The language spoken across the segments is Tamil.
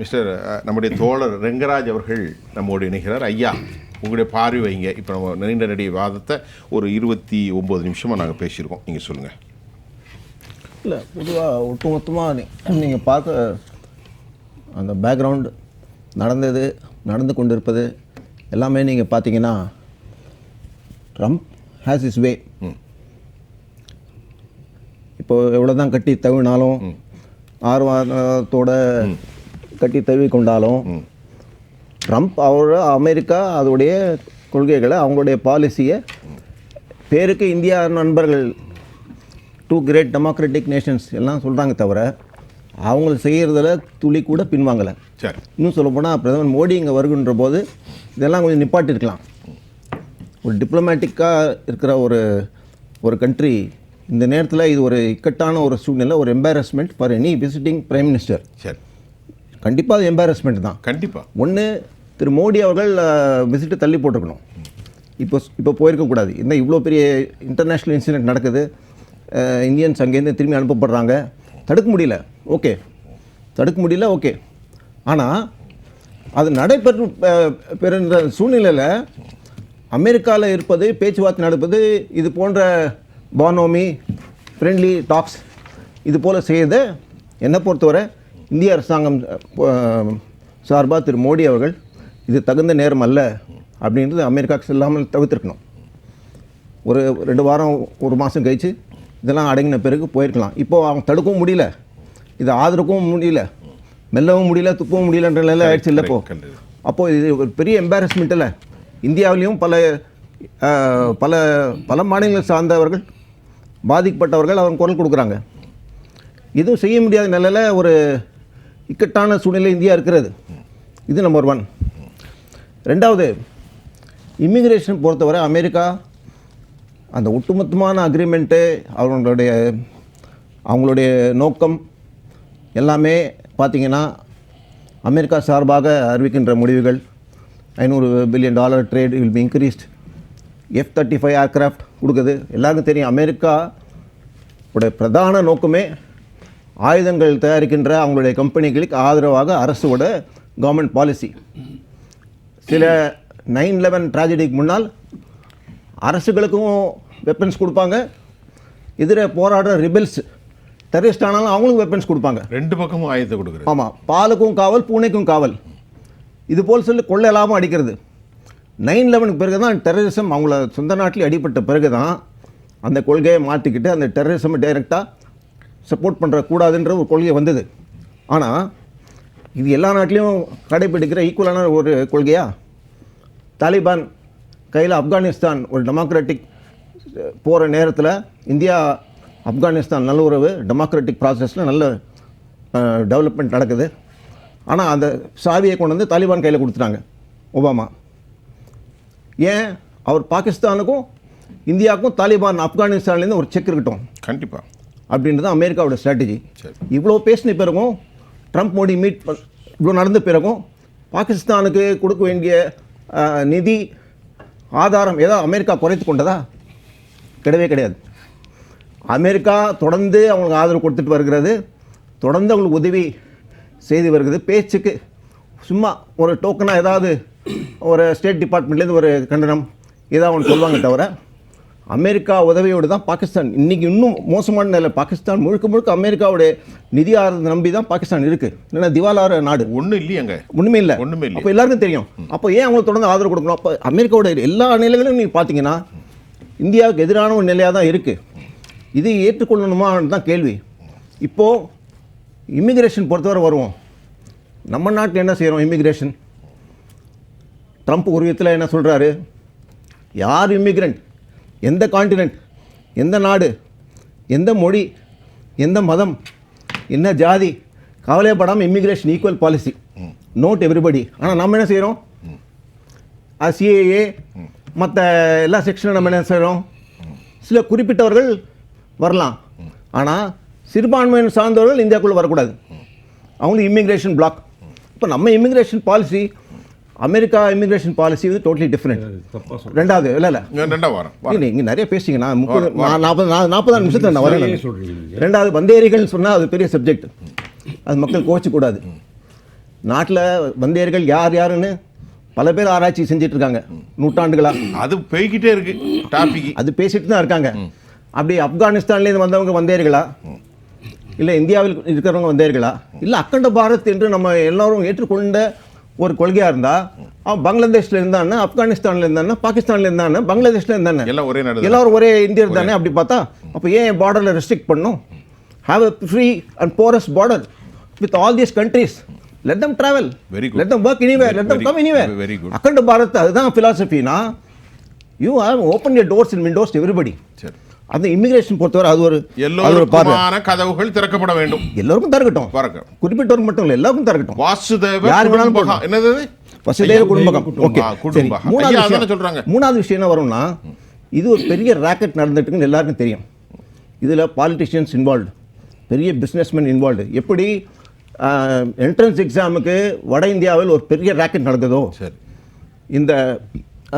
மிஸ்டர் நம்முடைய தோழர் ரெங்கராஜ் அவர்கள் நம்மோடு இணைகிறார். ஐயா உங்களுடைய பார்வை வைங்க. இப்போ நம்ம நீண்ட நடிகை வாதத்தை ஒரு இருபத்தி ஒம்பது நிமிஷமாக நாங்கள் பேசியிருக்கோம். நீங்கள் சொல்லுங்கள் இல்லை பொதுவாக ஒட்டுமொத்தமாக நீங்கள் பார்க்க அந்த பேக்ரவுண்ட் நடந்தது நடந்து கொண்டிருப்பது எல்லாமே நீங்கள் பார்த்தீங்கன்னா ட்ரம்ப் ஹேஸ் இஸ் வே இப்போ எவ்வளோ தான் கட்டி தவினாலும் ஆர்வத்தோட கட்டி தவி கொண்டாலும் ட்ரம்ப் அவரோட அமெரிக்கா அதோடைய கொள்கைகளை அவங்களுடைய பாலிசியை பேருக்கு இந்தியா நண்பர்கள் டூ கிரேட் டெமோக்ராட்டிக் நேஷன்ஸ் எல்லாம் சொல்கிறாங்க தவிர அவங்க செய்கிறதுல துளி கூட பின்வாங்கலை. சரி. இன்னும் சொல்லப்போனால் பிரதமர் மோடி இங்கே வருகின்ற போது இதெல்லாம் கொஞ்சம் நிப்பாட்டிருக்கலாம். ஒரு டிப்ளமேட்டிக்காக இருக்கிற ஒரு ஒரு கண்ட்ரி இந்த நேரத்தில் இது ஒரு இக்கட்டான ஒரு சூழ்நிலை ஒரு embarrassment for any visiting prime minister சரி. கண்டிப்பாக அது எம்பாரஸ்மெண்ட் தான். கண்டிப்பாக ஒன்று திரு மோடி அவர்கள் விசிட்டு தள்ளி போட்டிருக்கணும். இப்போ இப்போ போயிருக்கக்கூடாது இந்த இவ்வளோ பெரிய இன்டர்நேஷ்னல் இன்சிடென்ட் நடக்குது? இந்தியன்ஸ் அங்கேருந்து திரும்பி அனுப்பப்படுறாங்க. தடுக்க முடியல. ஓகே. தடுக்க முடியல ஓகே. ஆனால் அது நடைபெற்று பெறுகிற சூழ்நிலையில் அமெரிக்காவில் இருப்பது பேச்சுவார்த்தை நடப்பது இது போன்ற பானோமி ஃப்ரெண்ட்லி டாக்ஸ் இது போல் செய்த என்னை பொறுத்தவரை இந்திய அரசாங்கம் சார்பாக திரு மோடி அவர்கள் இது தகுந்த நேரம் அல்ல அப்படின்றது அமெரிக்காவுக்கு செல்லாமல் தவிர்த்திருக்கணும். ஒரு ரெண்டு வாரம் ஒரு மாதம் கழிச்சு இதெல்லாம் அடங்கின பிறகு போயிருக்கலாம். இப்போ அவங்க தடுக்கவும் முடியல. இதை ஆதரவும் முடியல. மெல்லவும் முடியல துப்பவும் முடியலன்ற நிலை ஆயிடுச்சு இல்லை இப்போ. correct, correct. அப்போது இது ஒரு பெரிய எம்பாரஸ்மெண்ட் இல்லை. இந்தியாவிலையும் பல பல பல மாநிலங்களை சார்ந்தவர்கள் பாதிக்கப்பட்டவர்கள் அவங்க குரல் கொடுக்குறாங்க. இதுவும் செய்ய முடியாத நிலையில் ஒரு இக்கட்டான சூழ்நிலை இந்தியா இருக்கிறது. இது நம்பர் ஒன் ரெண்டாவது இமிக்ரேஷன் பொறுத்தவரை அமெரிக்கா அந்த ஒட்டுமொத்தமான அக்ரிமெண்ட்டு அவங்களுடைய அவங்களுடைய நோக்கம் எல்லாமே பார்த்திங்கன்னா அமெரிக்கா சார்பாக அறிவிக்கின்ற முடிவுகள். ஐநூறு billion dollar trade will be increased F thirty five aircraft கொடுக்குது. எல்லாருக்கும் தெரியும் அமெரிக்கா உடைய பிரதான நோக்கமே ஆயுதங்கள் தயாரிக்கின்ற அவங்களுடைய கம்பெனிகளுக்கு ஆதரவாக அரசோட கவர்மெண்ட் பாலிசி சில நைன் லெவன் ட்ராஜடிக்கு முன்னால் அரசுகளுக்கும் வெப்பன்ஸ் கொடுப்பாங்க. எதிர போராடுற ரிபெல்ஸ் டெரரிஸ்ட் ஆனாலும் அவங்களுக்கும் வெப்பன்ஸ் கொடுப்பாங்க. ரெண்டு பக்கமும் ஆயத்தை கொடுக்குறது. ஆமாம் பாலுக்கும் காவல் பூனைக்கும் காவல். இது போல் சொல்லி கொள்ளை லாபம் அடிக்கிறது. நைன் லெவனுக்கு பிறகு தான் டெரரிசம் அவங்கள சொந்த நாட்டில் அடிபட்ட பிறகு தான் அந்த கொள்கையை மாற்றிக்கிட்டு அந்த டெரரிசமை டைரெக்டாக சப்போர்ட் பண்ணுற கூடாதுன்ற ஒரு கொள்கை வந்தது. ஆனால் இது எல்லா நாட்டிலையும் கடைபிடிக்கிற ஈக்குவலான ஒரு கொள்கையா? தாலிபான் கையில் ஆப்கானிஸ்தான் ஒரு டெமோக்ராட்டிக் போகிற நேரத்தில் இந்தியா ஆப்கானிஸ்தான் நல்லுறவு டெமோக்ராட்டிக் ப்ராசஸில் நல்ல டெவலப்மெண்ட் நடக்குது. ஆனால் அந்த சாவியை கொண்டு வந்து தாலிபான் கையில் கொடுத்துட்டாங்க ஒபாமா. ஏன்? அவர் பாகிஸ்தானுக்கும் இந்தியாவுக்கும் தாலிபான் ஆப்கானிஸ்தான்லேருந்து ஒரு செக் இருக்கட்டும். கண்டிப்பாக அப்படின்றது அமெரிக்காவோட ஸ்ட்ராட்டஜி. இவ்வளோ பேசின பிறகும் ட்ரம்ப் மோடி மீட் இவ்வளோ நடந்த பிறகும் பாகிஸ்தானுக்கு கொடுக்க வேண்டிய நிதி ஆதாரம் ஏதாவது அமெரிக்கா குறைத்து கொண்டதா? கிடையவே கிடையாது. அமெரிக்கா தொடர்ந்து அவங்களுக்கு ஆதரவு கொடுத்துட்டு வருகிறது. தொடர்ந்து அவங்களுக்கு உதவி செய்து வருகிறது. பேச்சுக்கு சும்மா ஒரு டோக்கனாக ஏதாவது ஒரு ஸ்டேட் டிபார்ட்மெண்ட்லேருந்து ஒரு கண்டனம் ஏதாவது ஒன்று சொல்லுவாங்க தவிர அமெரிக்கா உதவியோடு தான் பாகிஸ்தான். இன்றைக்கி இன்னும் மோசமான நிலை பாகிஸ்தான் முழுக்க முழுக்க அமெரிக்காவுடைய நிதி ஆதரவை நம்பி தான் பாகிஸ்தான் இருக்குது இல்லைன்னா திவாலார நாடு. ஒன்றும் இல்லையாங்க. ஒன்றுமே இல்லை. ஒண்ணுமே இல்லையா? அப்போ எல்லாருக்கும் தெரியும். அப்போ ஏன் அவங்களுக்கு தொடர்ந்து ஆதரவு கொடுக்கணும்? அப்போ அமெரிக்காவோட எல்லா நிலைகளும் நீங்கள் பார்த்தீங்கன்னா இந்தியாவுக்கு எதிரான ஒரு நிலையாக தான் இருக்குது இது ஏற்றுக்கொள்ளணுமான்னு தான் கேள்வி. இப்போது இமிக்ரேஷன் பொறுத்தவரை வருவோம். நம்ம நாட்டில் என்ன செய்கிறோம் இமிக்ரேஷன் ட்ரம்ப் ஒரு விதத்தில் என்ன சொல்கிறாரு யார் இமிக்ரெண்ட் எந்த காண்டினென்ட் எந்த நாடு எந்த மொழி எந்த மதம் என்ன ஜாதி கவலைப்படாமல் immigration equal policy note everybody ஆனால் நம்ம என்ன செய்கிறோம் சிஏஏ மற்ற எல்லா செக்ஷனும் நம்ம என்ன செய்கிறோம் சில குறிப்பிட்டவர்கள் வரலாம். ஆனால் சிறுபான்மையினர் சார்ந்தவர்கள் இந்தியாவுக்குள்ளே வரக்கூடாது. அவங்களுக்கு இமிக்ரேஷன் பிளாக் இப்போ நம்ம immigration policy America immigration policy வந்து டோட்டலி டிஃப்ரெண்ட் ரெண்டாவது இல்லை இல்லை. ரெண்டாம் வாரம் இங்கே நிறைய பேசிங்க நான் முப்பது நாற்பது நான் நாற்பதாறு நிமிஷத்தில் நான் வரேன். ரெண்டாவது வந்தேரிகள்னு சொன்னால் அது பெரிய சப்ஜெக்ட் அது மக்கள் கோச்சக்கூடாது நாட்டில் வந்தேர்கள் யார் யாருன்னு பல பேர் ஆராய்ச்சி செஞ்சுட்டு இருக்காங்க. நூற்றாண்டுகளா. அது போய்கிட்டே இருக்கு டாபிக் அது பேசிட்டு தான் இருக்காங்க. அப்படி ஆப்கானிஸ்தான்லேருந்து வந்தவங்க வந்தேர்களா? இல்லை இந்தியாவில் இருக்கிறவங்க வந்தேர்களா? இல்லை அக்கண்ட பாரத் என்று நம்ம எல்லாரும் ஏற்றுக்கொண்ட ஒரு கொள்கையாக இருந்தால் அவன் பங்களாதேஷ்ல இருந்தானே ஆப்கானிஸ்தான்ல இருந்தானே பாகிஸ்தான்ல இருந்தானே பங்களாதேஷ்ல இருந்தானே. எல்லாம் ஒரே நாடு. எல்லாரும் ஒரே இந்தியர் தானே அப்படி பார்த்தா அப்போ ஏன் பார்டரில் ரெஸ்ட்ரிக்ட் பண்ணும்? Have a free and porous border with all these countries let them travel Very good. Let them work anywhere let them come anywhere very good. அக்கண்ட பாரத் அதுதான் ஃபிலாசபினா you have open your doors and windows everybody சரி. அந்த இமிகிரேஷன் பொறுத்தவரை அது ஒரு எல்லோருக்குமான கதவுகள் திறக்கப்பட வேண்டும். எல்லோருக்கும் திறக்கட்டும். குறிப்பிட்டவருக்கு மட்டும் இல்லை எல்லாருக்கும் திறக்கட்டும். வாசுதேவ யார் வேணாலும். என்னது? வசுதேவ குடும்பகம் ஓகே. மூணாவது சொல்றாங்க. மூணாவது விஷயம் என்ன வரும்னா இது ஒரு பெரிய ராக்கெட் நடந்துட்டுன்னு எல்லாருக்கும் தெரியும். இதில் பாலிட்டிஷியன்ஸ் இன்வால்வ்டு பெரிய பிஸ்னஸ்மேன் இன்வால்வ்டு எப்படி என்ட்ரன்ஸ் எக்ஸாமுக்கு வட இந்தியாவில் ஒரு பெரிய ராக்கெட் நடக்குதோ சரி. இந்த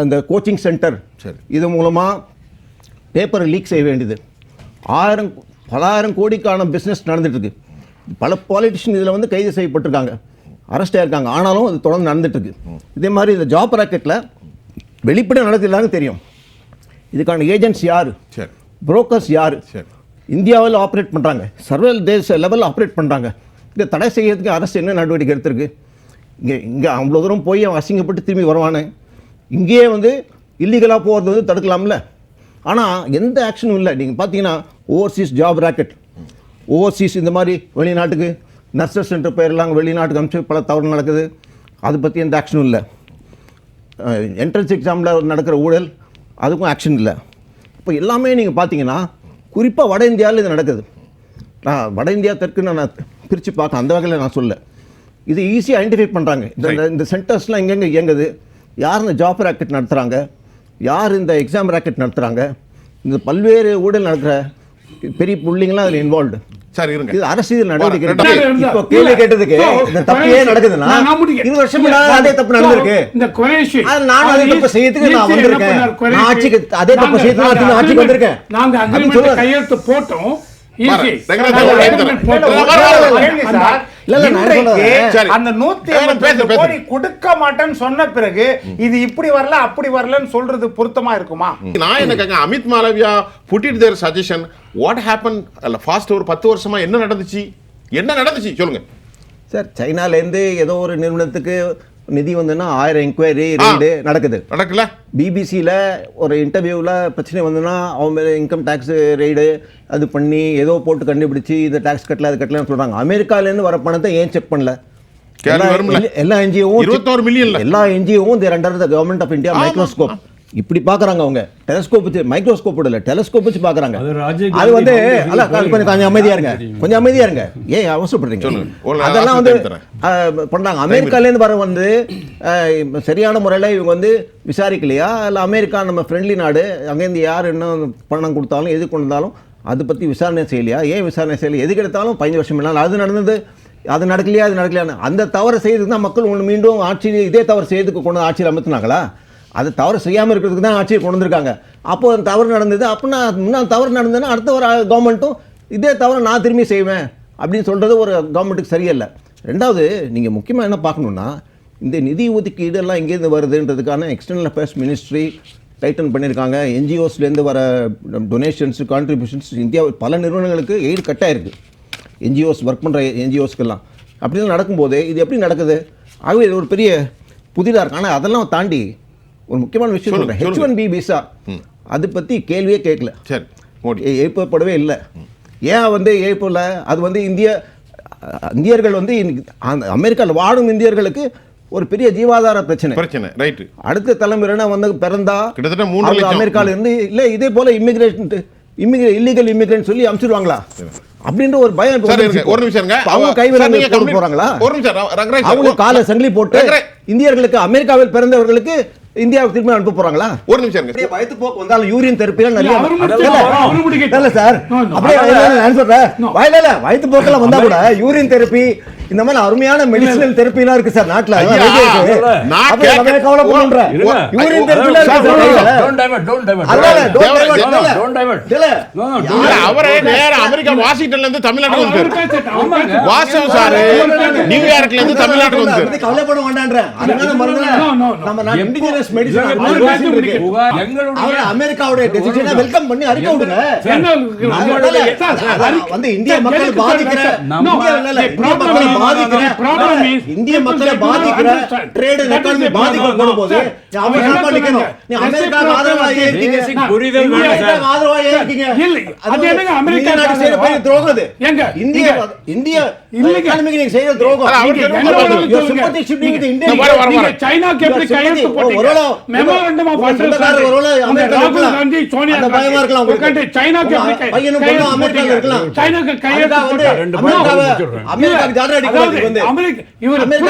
அந்த கோச்சிங் சென்டர் சரி. இது மூலமாக பேப்பரை லீக் செய்ய வேண்டியது. ஆயிரம் பலாயிரம் கோடிக்கான பிஸ்னஸ் நடந்துட்டு இருக்கு பல பாலிட்டிஷியன் இதில் வந்து கைது செய்யப்பட்டிருக்காங்க. அரெஸ்ட் ஆயிருக்காங்க. ஆனாலும் அது தொடர்ந்து நடந்துட்டு இருக்கு இதே மாதிரி இந்த ஜாப் ராக்கெட்டில் வெளிப்படையாக எல்லாருக்கும் தெரியும். இதுக்கான ஏஜென்ட்ஸ் யார்? சரி. புரோக்கர்ஸ் யார்? சரி. இந்தியாவில் ஆப்ரேட் பண்ணுறாங்க சர்வல் தேச லெவலில் ஆப்ரேட் பண்ணுறாங்க இங்கே தடை செய்யறதுக்கு அரசு என்ன நடவடிக்கை எடுத்திருக்கு? இங்கே இங்கே அவ்வளோ தூரம் போய் அவன் அசிங்கப்பட்டு திரும்பி வருவானே. இங்கேயே வந்து இல்லீகலாக போகிறது வந்து தடுக்கலாம்ல? ஆனால் எந்த ஆக்ஷனும் இல்லை. நீங்கள் பார்த்தீங்கன்னா ஓவர்சீஸ் ஜாப் ராக்கெட் ஓவர்சீஸ் இந்த மாதிரி வெளிநாட்டுக்கு நர்சஸ் சென்டர் பேரெல்லாம் வெளிநாட்டுக்கு அனுப்பிச்சு பல தவறு நடக்குது. அதை பற்றி எந்த ஆக்ஷனும் இல்லை. என்ட்ரன்ஸ் எக்ஸாமில் நடக்கிற ஊழல் அதுக்கும் ஆக்ஷன் இல்லை. இப்போ எல்லாமே நீங்கள் பார்த்தீங்கன்னா குறிப்பாக வட இந்தியாவில் இது நடக்குது. நான் வட இந்தியா தெற்கு நான் பிரித்து பார்க்க அந்த வகையில் நான் சொல்ல இது ஈஸியாக ஐடென்டிஃபை பண்ணுறாங்க இந்த இந்த- இந்த சென்டர்ஸ்லாம் எங்கெங்கே இயங்குது. யார் இந்த ஜாப் ராக்கெட் நடத்துகிறாங்க யார் இந்த எக்ஸாம் ராக்கெட் நடத்துகிறாங்க இந்த பல்வேறு ஊழல் நடக்கிற பெரிய புள்ளிங்களாம் அதில் இன்வால்வ்டு சரி இருங்க இது அரசியல் நடவடிக்கை இப்போ கேள்வி கேட்டதுக்கு இந்த தப்பு நடக்குதுன்னா நான் நான். இருபது வருஷம் அதே தப்பு நடந்திருக்கு இந்த குறைஷி அது நானும் அதே தப்பு செய்யறதுக்கு நான் வந்திருக்கேன். நான் ஆட்சிக்கு அதே தப்பு செய்யறதுக்கு நான் ஆட்சிக்கு வந்திருக்கேன். நாங்க. கையெழுத்து போட்டோம் அந்த நூத்தி. கோடி கொடுக்க மாட்டேன்னு சொன்ன பிறகு இது இப்படி வரல அப்படி வரலன்னு சொல்றது பொருத்தமா இருக்குமா? நான் என்ன கேட்க Amit Malviya put it there suggestion what happen fast ஒரு பத்து வருஷமா என்ன நடந்துச்சு? என்ன நடந்துச்சு? சொல்லுங்க. சார் சைனாலேருந்து ஏதோ ஒரு நிறுவனத்துக்கு நிதி வந்துன்னா ஆயிரம் என்கொயரி. ரெய்டு நடக்குது. நடக்கல பிபிசியில் ஒரு இன்டர்வியூவில் பிரச்சனை வந்ததுன்னா அவன் மேலே இன்கம் டேக்ஸ் ரெய்டு அது பண்ணி ஏதோ போட்டு கண்டுபிடிச்சி இந்த டேக்ஸ் கட்டல அது கட்டலன்னு சொல்கிறாங்க அமெரிக்காலேருந்து வர பணத்தை ஏன் செக் பண்ணல? எல்லா- என்ஜிஓவும் 21 மில்லியன்ல. எல்லா என்ஜிஓவும் they're under the government of India microscope இப்படி பார்க்கறாங்க அவங்க. டெலஸ்கோப் வச்சு மைக்ரோஸ்கோப் இல்ல டெலஸ்கோப் வச்சு பார்க்கறாங்க. அது வந்து அல்ல கொஞ்சம் கொஞ்சம் அமைதியா இருங்க. கொஞ்சம் அமைதியா இருங்க. ஏன் அவசரப்படுறீங்க. அதெல்லாம் வந்து. அஹ், பண்றாங்க. அமெரிக்காலேருந்து வர வந்து சரியான முறையில் இவங்க வந்து விசாரிக்கலையா? இல்லை அமெரிக்கா நம்ம ஃப்ரெண்ட்லி நாடு அங்கேருந்து யார் என்ன பணம் கொடுத்தாலும் எது கொண்டு வந்தாலும் அதை பற்றி விசாரணை செய்யலையா? ஏன் விசாரணை செய்யலையா எதுக்கு எடுத்தாலும் பதினஞ்சு வருஷம் இல்லை அது நடந்தது. அது நடக்கலையா? அது நடக்கலையான்னு. அந்த தவறை செய்யறதுக்கு தான் மக்கள் ஒன்று மீண்டும் ஆட்சி இதே தவறு செய்யறதுக்கு கொண்டு ஆட்சியில் அமர்த்தினாங்களா? அது தவறு செய்யாமல் இருக்கிறதுக்கு தான் ஆட்சியை கொண்டு வந்திருக்காங்க. அப்போ அந்த தவறு நடந்தது. அப்படின்னா முன்னாள் தவறு நடந்ததுன்னா அடுத்த ஒரு கவர்மெண்ட்டும் இதே தவறு நான் திரும்பி செய்வேன் அப்படின்னு சொல்கிறது ஒரு கவர்மெண்ட்டுக்கு சரியில்லை. ரெண்டாவது நீங்கள் முக்கியமாக என்ன பார்க்கணுன்னா இந்த நிதி ஒதுக்கீடு எல்லாம் எங்கேருந்து வருதுன்றதுக்கான எக்ஸ்டர்னல் அஃபேர்ஸ் மினிஸ்ட்ரி டைட்டன் பண்ணியிருக்காங்க. என்ஜிஓஸ்லேருந்து வர டொனேஷன்ஸ் கான்ட்ரிபியூஷன்ஸ் இந்தியாவில் பல நிறுவனங்களுக்கு எய்டு கட்டாயிருக்கு. என்ஜிஓஸ் ஒர்க் பண்ணுற என்ஜிஓஸ்க்கெல்லாம் அப்படிலாம் நடக்கும்போது இது எப்படி நடக்குது? ஆகவே இது ஒரு பெரிய புதிதாக இருக்குது ஆனால் அதெல்லாம் தாண்டி ஒரு முக்கியமான விஷயம் சொல்கிறேன் ஹெச் ஒன் பி விசா அது பற்றி கேள்வியே கேட்கல. சரி எழுப்பப்படவே இல்லை. ஏன் வந்து எழுப்பல அது வந்து இந்திய இந்தியர்கள் வந்து அமெரிக்காவில் வாழும் இந்தியர்களுக்கு ஒரு பெரிய ஜீவாதார பிரச்சனை. பிரச்சனை ரைட்டு அடுத்த தலைமுறைனா வந்து பிறந்தா? கிட்டத்தட்ட மூணு. அமெரிக்கால இருந்து இல்ல இதே போல இமிகிரேஷன் இமிகிரே இல்லீகல் இமிகிரேட் சொல்லி அனுப்பிச்சிடுவாங்களா? அப்படின்ற ஒரு பயம். ஒரு நிமிஷம் அவங்க complete- போறாங்களா? ஒரு நிமிஷம் அவங்க காலை சங்கிலி போட்டு இந்தியர்களுக்கு அமெரிக்காவில் பிறந்தவர்களுக்கு இந்தியாவுக்கு திரும்பி அனுப்ப போறாங்களா? ஒரு நிமிஷம் இருங்க. வயிற்று போக்கு வந்தாலும் யூரின் தெரப்பிலாம் நிறைய இல்ல, சார். அப்படியே நான் சொல்றேன். வயல இல்ல வயிற்று போக்கெல்லாம் வந்தா கூட யூரின் தெரப்பி இந்த மாதிரி அருமையான மெடிசினல் தெரப்பி எல்லாம் இருக்கு சார் நாட்டுல கவலை. அதனால அவரே நேரா அமெரிக்கா வாஷிங்டன்ல இருந்து தமிழ்நாட்டுக்கு வந்து. வாசவ் சாரு நியூயார்க்ல இருந்து தமிழ்நாட்டுக்கு வந்து கவலைப்பட வேண்டான்றேன். நம்ம நாட்டு எங்களுடைய அவரை அமெரிக்காவுடைய அ welcome பண்ணி அறிக்கை விடுங்க. வந்து இந்திய மக்களை பாதிக்கிற இந்திய மக்களை பாதிக்கிற. ட்ரேட் எக்கானமி the பாதிக்க problem. போடும்போது Sir, நீ அமெரிக்கா அவர் என்ன நிக்கணும் நீ சொல்றாங்க? அமெரிக்கா ஆதரவா இருக்கீங்க Basic புரிதல் இந்தியா இருக்கீங்க அது என்னங்க அமெரிக்கா நாடு செய்யற துரோகம் இந்திய எக்கானமிக்கு நீங்க செய்யற துரோகம். சைனாக்கு எப்படி கையெழுத்து போட்டீங்க? இருக்கலாம். காந்தி, சோனியா அந்த பயமா இருக்கலாம் காந்தி. உங்களுக்கு. உட்கார்ந்து சைனாக்கு உங்க பையனும் பொண்ணும் அமெரிக்கால? இருக்கலாம். சைனாக்கு கையெழுத்து. ரெண்டு. பேரும் வந்து. அமெரிக்க- இவர் பசங்க.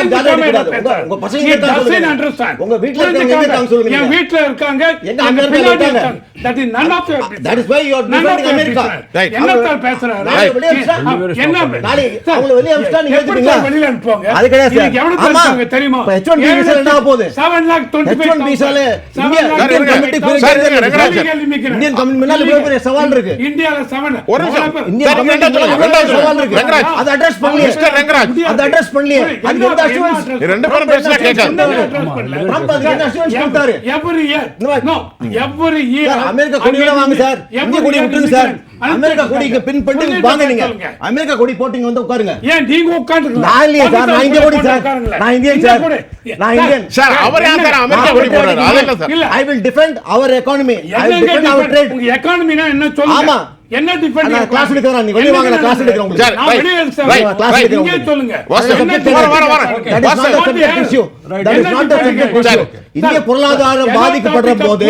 உங்க வீட்ல இருக்காங்க, சொல்லுங்க என் நீங்க. வீட்ல இருக்காங்க எங்க எங்க அமெரிக்கா இருக்காங்க? பேசுறாரு? என்ன சார், அவங்களை வெளியே அனுப்பிச்சா நீங்க எப்படி ஏத்துப்பீங்களா? சார் வெளியில அனுப்புவாங்க? அது கிடையாது சார். இன்னைக்கு எவ்வளவு பேர் ஆமா. இருக்காங்க தெரியுமா? இப்ப H1B ஏழு visa என்ன ஆக போகுது? seven lakh twenty five H1B visaல thousand. India- Seven lakh sir, இருங்க. twenty five சார், இருங்க, thousand. Rangaraj sir. illegal immigrant. Indian communist முன்னால இவ்வளவு பெரிய சவால் இருக்கு. இந்தியால seven. ஒரு நிமிஷம். இந்தியன் சவால் இருக்கு. அதை பண்ணலையே. மிஸ்டர் ரங்கராஜ். பண்ணலையே. எந்த ரெண்டு பேரும் பேசினா கேட்காது? ட்ரம்ப் என்ன கொடுத்தாரு? சார், அமெரிக்கா கொடியோட வாங்க சார் இந்திய கொடி விட்டுருங்க சார். அமெரிக்கா கொடிக்கு பின் பண்ணி வாங்க நீங்க. அமெரிக்கா கொடி போட்டீங்க வந்து உட்காருங்க ஏன் நீங்க உட்கார்ந்துருக்கலாம்? நான் இல்லையே சார், நான் இந்திய கொடி சார். நான் இந்தியன் இந்திய சார். நான் இந்தியன். சார், அவர் ஏன் சார் அமெரிக்கா கொடி போடுறாரு? அது என்ன சார்? இல்ல. I will defend our economy I will என்னங்க டிஃபெண்ட் அவர் defend? ட்ரேட் உங்க economy-னா என்ன சொல்லுங்க? ஆமா. என்ன வெளிய வாங்க, எடுக்கிறேன் உங்களுக்கு. நான் வெளிய எடுக்கிறேன். எடுக்கிறேன். இங்கே சொல்லுங்க. is என்ன not a defend subject பண்ண- issue. இந்திய பொருளாதாரம் பாதிக்கப்படுற போது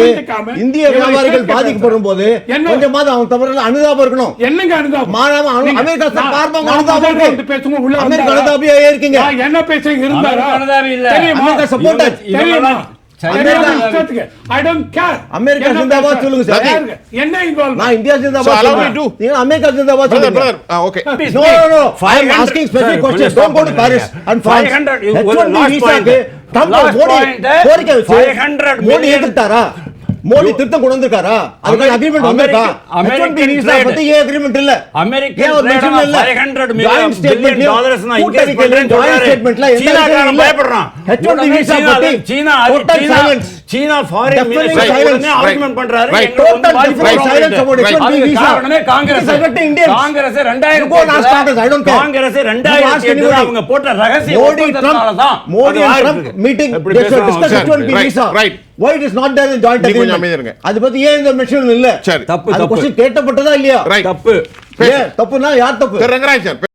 இந்திய வியாபாரிகள் பாதிக்கப்படும் போது என்ன? கொஞ்சமாவது அவங்க தவறுல அனுதாபம் இருக்கணும் என்னங்க அனுதாபம்? மாறாம அமெரிக்கா சார் பார்ப்பாங்க, அனுதாபம் இருக்கு. வந்து பேசுங்க, உள்ள அமெரிக்கா வந்தாரா? அனுதாபியா இருக்கீங்க என்ன பேசுறேன் இருந்தாரா அமெரிக்கா அனுதாபி இல்ல. அமெரிக்கா. இவங்க- தெரியுமா? அமெரிக்கா ஜிந்தாபாத்? சொல்லுங்க சார். என்ன involvement? நான் இந்தியா So, ஜிந்தாபாத் allow me சொல்றேன். to- நீங்க அமெரிக்கா ஜிந்தாபாத் Brother, சொல்லுங்க brother. Ah, okay. Please, No, please. no, no. I am 500 asking specific Sir, questions. please Don't go to stop Paris it. and France. 500 you- H1B last விசாக்கு point. Trump Last Modi point. கோரிக்கை வச்சு 500 மோடி million. எதிர்த்தாரா மோடி திருத்தம் கொண்டு வந்திருக்காரா அதுக்கு Ameri- அக்ரிமெண்ட் வந்திருக்கா American H1B visa trade. பத்தி ஏன் அக்ரிமெண்ட் இல்ல ஏன் ஒரு of இல்ல 500 million Joint statement billion dollars நான் statementல எந்த சீனாக்காரன் விஷயமும் இல்ல. பயப்படுறான். H1B உடனே visa சீனா- பத்தி சீனா சீனா-. சீனா. உடனே argument பண்றாரு. வரும் silence about அப்படின்ட்டு. H1B அதுக்கு visa. காரணமே Congress affecting Indians. Congress You ரெண்டாயிரத்தி go and ask Congress, I don't care. Congress ask ரெண்டாயிரத்தி எட்டுல anybody. அவங்க போட்ட ரகசிய Modi Trump Modi. Trump meeting sir? H1B Right, visa right. why it is not there in joint agreement. அது பத்தி ஏன் இந்த மென்ஷன் இல்ல சரி தப்பு, அது தப்பு. கொஸ்டின் கேட்டப்பட்டதா இல்லையா. தப்பு தப்புனா யார் தப்பு ரங்கராஜ் சார்